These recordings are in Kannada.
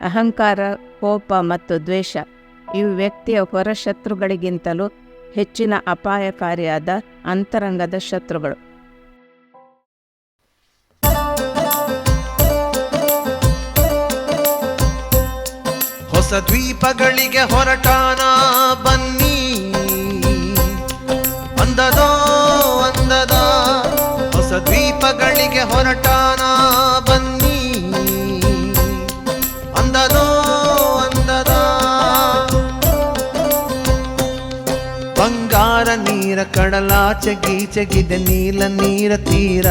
ಅಹಂಕಾರ, ಕೋಪ ಮತ್ತು ದ್ವೇಷ ಇವು ವ್ಯಕ್ತಿಯ ಹೊರ ಶತ್ರುಗಳಿಗಿಂತಲೂ ಹೆಚ್ಚಿನ ಅಪಾಯಕಾರಿಯಾದ ಅಂತರಂಗದ ಶತ್ರುಗಳು. ಹೊಸ ದ್ವೀಪಗಳಿಗೆ ಹೊರಟಾನ ಬನ್ನಿ. ಅಂದದೋ, ಅಂದದ, ಹೊಸ ದ್ವೀಪಗಳಿಗೆ ಹೊರಟಾನ ನೀರ ಕಡಲಾಚೆ ಗೀಚೆಗಿದೆ, ನೀಲ ನೀರ ತೀರ.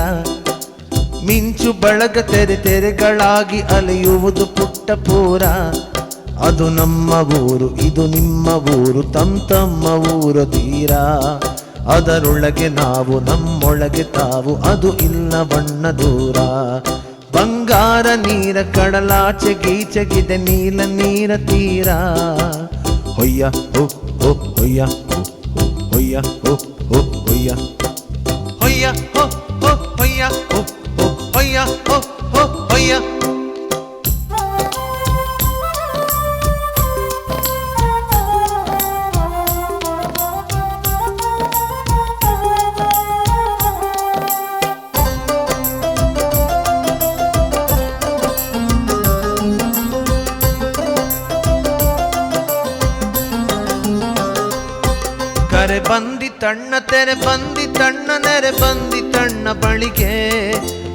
ಮಿಂಚು ಬಳಗ ತೆರೆ ತೆರೆಗಳಾಗಿ ಅಲೆಯುವುದು ಪುಟ್ಟ ಪೂರ. ಅದು ನಮ್ಮ ಊರು, ಇದು ನಿಮ್ಮ ಊರು ತಮ್ಮ ತಮ್ಮ ಊರು ತೀರ. ಅದರೊಳಗೆ ನಾವು, ನಮ್ಮೊಳಗೆ ತಾವು, ಅದು ಇಲ್ಲ ಬಣ್ಣ ದೂರ. ಬಂಗಾರ ನೀರ ಕಡಲಾಚೆ ಗೀಚಗಿದೆ, ನೀಲ ನೀರ ತೀರ. ಹೊಯ್ಯ ಹೊಯ್ಯ ಹೊಯ್ಯ ಹೊಯ್ಯ, ಹೋ. ಹೋ ಹೊಯ್ಯ ಹೊಯ್ಯ ಹೋ ಹೋ ಹೊಯ್ಯ ಹೋ ಹೋ ಹೊಯ್ಯ ಹೋ ಹೋ ಹೊಯ್ಯ ತಣ್ಣ ತೆರೆ ಬಂದಿ, ತಣ್ಣ ನೆರೆ ಬಂದಿ, ತಣ್ಣ ಬಳಿಗೆ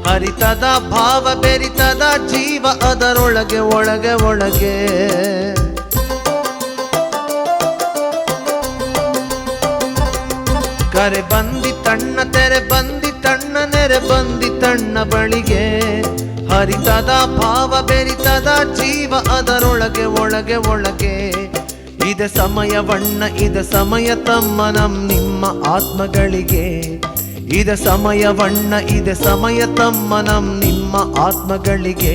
ಹರಿತದ ಭಾವ ಬೆರಿತದ ಜೀವ ಅದರೊಳಗೆ, ಒಳಗೆ ಒಳಗೆ. ಕರೆ ಬಂದಿ, ತಣ್ಣ ತೆರೆ ಬಂದಿ, ತಣ್ಣ ನೆರೆ ಬಂದಿ, ತಣ್ಣ ಬಳಿಗೆ ಹರಿತದ ಭಾವ ಬೆರಿತದ ಜೀವ ಅದರೊಳಗೆ, ಒಳಗೆ ಒಳಗೆ. ಇದ ಸಮಯ ವಣ್ಣ ಇದೆ ಸಮಯ ತಮ್ಮ ನಮ್ ನಿಮ್ಮ ಆತ್ಮಗಳಿಗೆ. ಇದ ಸಮಯವಣ್ಣ ಇದ ಸಮಯ ತಮ್ಮ ನಮ್ ನಿಮ್ಮ ಆತ್ಮಗಳಿಗೆ.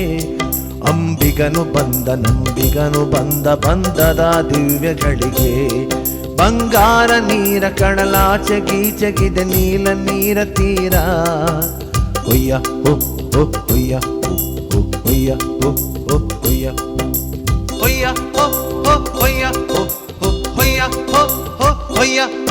ಅಂಬಿಗನು ಬಂದ, ನಂಬಿಗನು ಬಂದ, ಬಂದದ ದಿವ್ಯಗಳಿಗೆ. ಬಂಗಾರ ನೀರ ಕಣಲಾಚೆ ಗೀಚಗಿದೆ, ನೀಲ ನೀರ ತೀರ. ಒಯ್ಯ ಒಯ್ಯ ಒಯ್ಯ ಹೊಯ್ಯ ಒಯ್ಯ ಒಯ್ಯ ಹೊಯ್ಯ, ಹೋ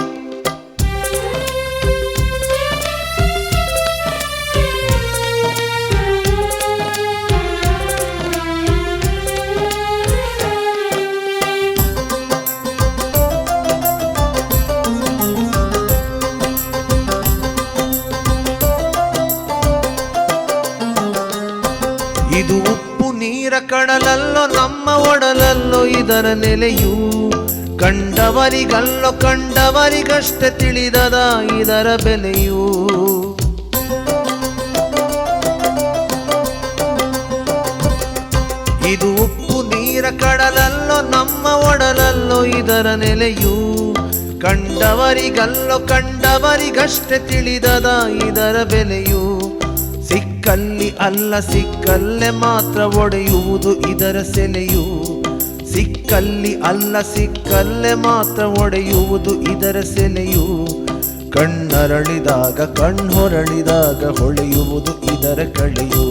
ಕಡಲಲ್ಲೋ ನಮ್ಮ ಒಡಲಲ್ಲೋ ಇದರ ನೆಲೆಯು ಕಂಡವರಿಗಲ್ಲೋ, ಕಂಡವರಿಗಷ್ಟೇ ತಿಳಿದದ ಇದರ ಬೆಲೆಯು. ಇದು ಉಪ್ಪು ನೀರ ಕಡಲಲ್ಲೋ, ನಮ್ಮ ಒಡಲಲ್ಲೋ ಇದರ ನೆಲೆಯು ಕಂಡವರಿಗಲ್ಲೋ, ಕಂಡವರಿಗಷ್ಟೇ ತಿಳಿದದ ಇದರ ಬೆಲೆಯು. ಸಿಕ್ಕಲ್ಲಿ ಅಲ್ಲ, ಸಿಕ್ಕಲ್ಲೆ ಮಾತ್ರ ಒಡೆಯುವುದು ಇದರ ಸೆಲೆಯು. ಸಿಕ್ಕಲ್ಲಿ ಅಲ್ಲ, ಸಿಕ್ಕಲ್ಲೆ ಮಾತ್ರ ಒಡೆಯುವುದು ಇದರ ಸೆಲೆಯು. ಕಣ್ಣರಳಿದಾಗ ಕಣ್ಣೊರಳಿದಾಗ ಹೊಳೆಯುವುದು ಇದರ ಕಳೆಯು.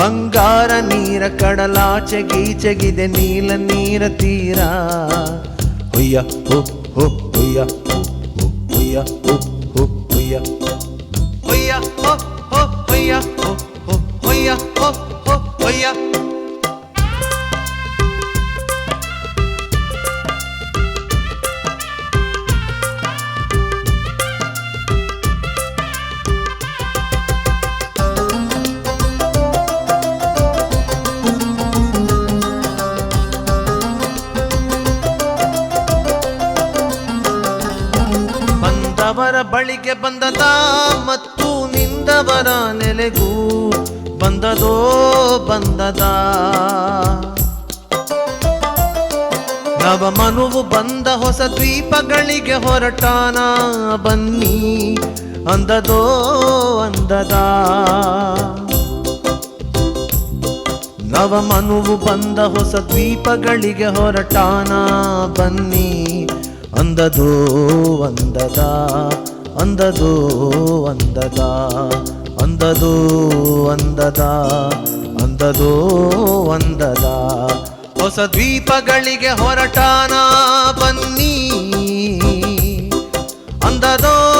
ಬಂಗಾರ ನೀರ, ಕಡಲಾಚೆ ಗೀಚೆಗಿದೆ, ನೀಲ ನೀರ ತೀರ. ಹುಯ್ಯ ಹುಯ್ಯ, ಹೋ ಹುಯ್ಯ ಹುಯ್ಯ. ಹೊಯ್ಯ ಹೊಯ್ಯ ಹೊಯ್ಯ. ಹೋ ಹೋ ಹೋ ಹೋ ಬಂದವರ ಬಳಿಗೆ ಬಂದದ ಮತ್ತು ನಿಂದವರ ನೆಲೆಗೂ ಬಂದದೋ ಬಂದದ. ನವ ಮನುವು ಬಂದ ಹೊಸ ದ್ವೀಪಗಳಿಗೆ ಹೊರಟಾನ ಬನ್ನಿ, ಅಂದದೋ ಅಂದದ. ನವ ಮನುವು ಬಂದ ಹೊಸ ದ್ವೀಪಗಳಿಗೆ ಹೊರಟಾನ ಬನ್ನಿ, ಅಂದದೋ ಅಂದದ ಅಂದದೋ ಅಂದದ. ಅಂದದೋ ಅಂದದ ಅಂದ ಅಂದದೋ ಅಂದದ. ಹೊಸ ದ್ವೀಪಗಳಿಗೆ ಹೊರಟಾನ ಬನ್ನಿ. ಅಂದದೋ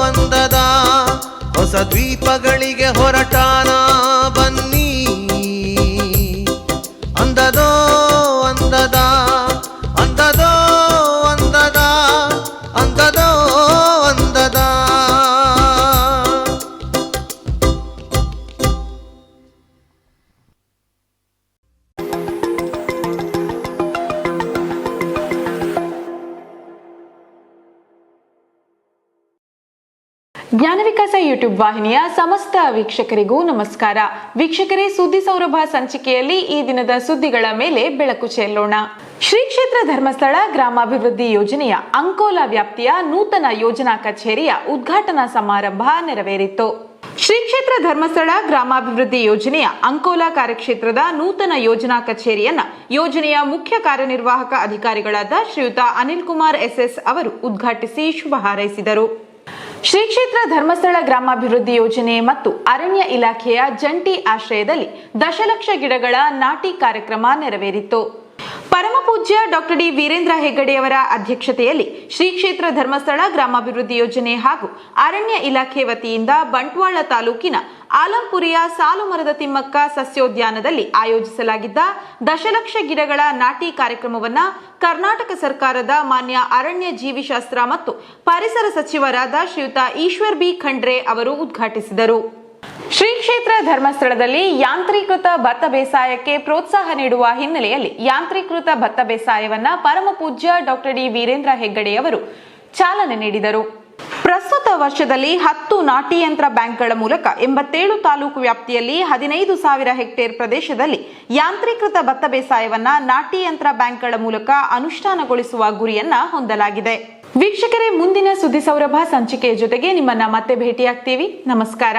ಅಂದದ, ಹೊಸ ದ್ವೀಪಗಳಿಗೆ ಹೊರಟಾನ ಬನ್ನಿ. ಅಂದದ ಅಂದದೋ ಜ್ಞಾನ ವಿಕಾಸ ಯೂಟ್ಯೂಬ್ ವಾಹಿನಿಯ ಸಮಸ್ತ ವೀಕ್ಷಕರಿಗೂ ನಮಸ್ಕಾರ. ವೀಕ್ಷಕರೇ, ಸುದ್ದಿ ಸೌರಭ ಸಂಚಿಕೆಯಲ್ಲಿ ಈ ದಿನದ ಸುದ್ದಿಗಳ ಮೇಲೆ ಬೆಳಕು ಚೆಲ್ಲೋಣ. ಶ್ರೀ ಕ್ಷೇತ್ರ ಧರ್ಮಸ್ಥಳ ಗ್ರಾಮಾಭಿವೃದ್ಧಿ ಯೋಜನೆಯ ಅಂಕೋಲಾ ವ್ಯಾಪ್ತಿಯ ನೂತನ ಯೋಜನಾ ಕಚೇರಿಯ ಉದ್ಘಾಟನಾ ಸಮಾರಂಭ ನೆರವೇರಿತು. ಶ್ರೀ ಕ್ಷೇತ್ರ ಧರ್ಮಸ್ಥಳ ಗ್ರಾಮಾಭಿವೃದ್ಧಿ ಯೋಜನೆಯ ಅಂಕೋಲಾ ಕಾರ್ಯಕ್ಷೇತ್ರದ ನೂತನ ಯೋಜನಾ ಕಚೇರಿಯನ್ನ ಯೋಜನೆಯ ಮುಖ್ಯ ಕಾರ್ಯನಿರ್ವಾಹಕ ಅಧಿಕಾರಿಗಳಾದ ಶ್ರೀಯುತ ಅನಿಲ್ ಕುಮಾರ್ ಎಸ್ಎಸ್ ಅವರು ಉದ್ಘಾಟಿಸಿ ಶುಭ ಹಾರೈಸಿದರು. ಶ್ರೀ ಕ್ಷೇತ್ರ ಧರ್ಮಸ್ಥಳ ಗ್ರಾಮಾಭಿವೃದ್ಧಿ ಯೋಜನೆ ಮತ್ತು ಅರಣ್ಯ ಇಲಾಖೆಯ ಜಂಟಿ ಆಶ್ರಯದಲ್ಲಿ ದಶಲಕ್ಷ ಗಿಡಗಳ ನಾಟಿ ಕಾರ್ಯಕ್ರಮ ನೆರವೇರಿತು. ಪರಮಪೂಜ್ಯ ಡಾಕ್ಟರ್ ಡಿ ವೀರೇಂದ್ರ ಹೆಗ್ಗಡೆಯವರ ಅಧ್ಯಕ್ಷತೆಯಲ್ಲಿ ಶ್ರೀ ಕ್ಷೇತ್ರ ಧರ್ಮಸ್ಥಳ ಗ್ರಾಮಾಭಿವೃದ್ಧಿ ಯೋಜನೆ ಹಾಗೂ ಅರಣ್ಯ ಇಲಾಖೆ ವತಿಯಿಂದ ಬಂಟ್ವಾಳ ತಾಲೂಕಿನ ಆಲಂಪುರಿಯ ಸಾಲು ಮರದ ತಿಮ್ಮಕ್ಕ ಸಸ್ಯೋದ್ಯಾನದಲ್ಲಿ ಆಯೋಜಿಸಲಾಗಿದ್ದ ದಶಲಕ್ಷ ಗಿಡಗಳ ನಾಟಿ ಕಾರ್ಯಕ್ರಮವನ್ನು ಕರ್ನಾಟಕ ಸರ್ಕಾರದ ಮಾನ್ಯ ಅರಣ್ಯ ಜೀವಿಶಾಸ್ತ್ರ ಮತ್ತು ಪರಿಸರ ಸಚಿವರಾದ ಶ್ರೀಯುತ ಈಶ್ವರ್ ಬಿ ಖಂಡ್ರೆ ಅವರು ಉದ್ಘಾಟಿಸಿದರು. ಶ್ರೀ ಕ್ಷೇತ್ರ ಧರ್ಮಸ್ಥಳದಲ್ಲಿ ಯಾಂತ್ರೀಕೃತ ಭತ್ತ ಬೇಸಾಯಕ್ಕೆ ಪ್ರೋತ್ಸಾಹ ನೀಡುವ ಹಿನ್ನೆಲೆಯಲ್ಲಿ ಯಾಂತ್ರೀಕೃತ ಭತ್ತ ಬೇಸಾಯವನ್ನ ಪರಮ ಪೂಜ್ಯ ಡಾಕ್ಟರ್ ಡಿ ವೀರೇಂದ್ರ ಹೆಗ್ಗಡೆಯವರು ಚಾಲನೆ ನೀಡಿದರು. ಪ್ರಸ್ತುತ ವರ್ಷದಲ್ಲಿ ಹತ್ತು ನಾಟಿ ಯಂತ್ರ ಬ್ಯಾಂಕ್ಗಳ ಮೂಲಕ ಎಂಬತ್ತೇಳು ತಾಲೂಕು ವ್ಯಾಪ್ತಿಯಲ್ಲಿ ಹದಿನೈದು ಸಾವಿರ ಹೆಕ್ಟೇರ್ ಪ್ರದೇಶದಲ್ಲಿ ಯಾಂತ್ರೀಕೃತ ಭತ್ತ ಬೇಸಾಯವನ್ನ ನಾಟಿ ಯಂತ್ರ ಬ್ಯಾಂಕ್ಗಳ ಮೂಲಕ ಅನುಷ್ಠಾನಗೊಳಿಸುವ ಗುರಿಯನ್ನ ಹೊಂದಲಾಗಿದೆ. ವೀಕ್ಷಕರೇ, ಮುಂದಿನ ಸುದ್ದಿ ಸೌರಭ ಸಂಚಿಕೆಯ ಜೊತೆಗೆ ನಿಮ್ಮನ್ನ ಮತ್ತೆ ಭೇಟಿಯಾಗ್ತೀವಿ. ನಮಸ್ಕಾರ.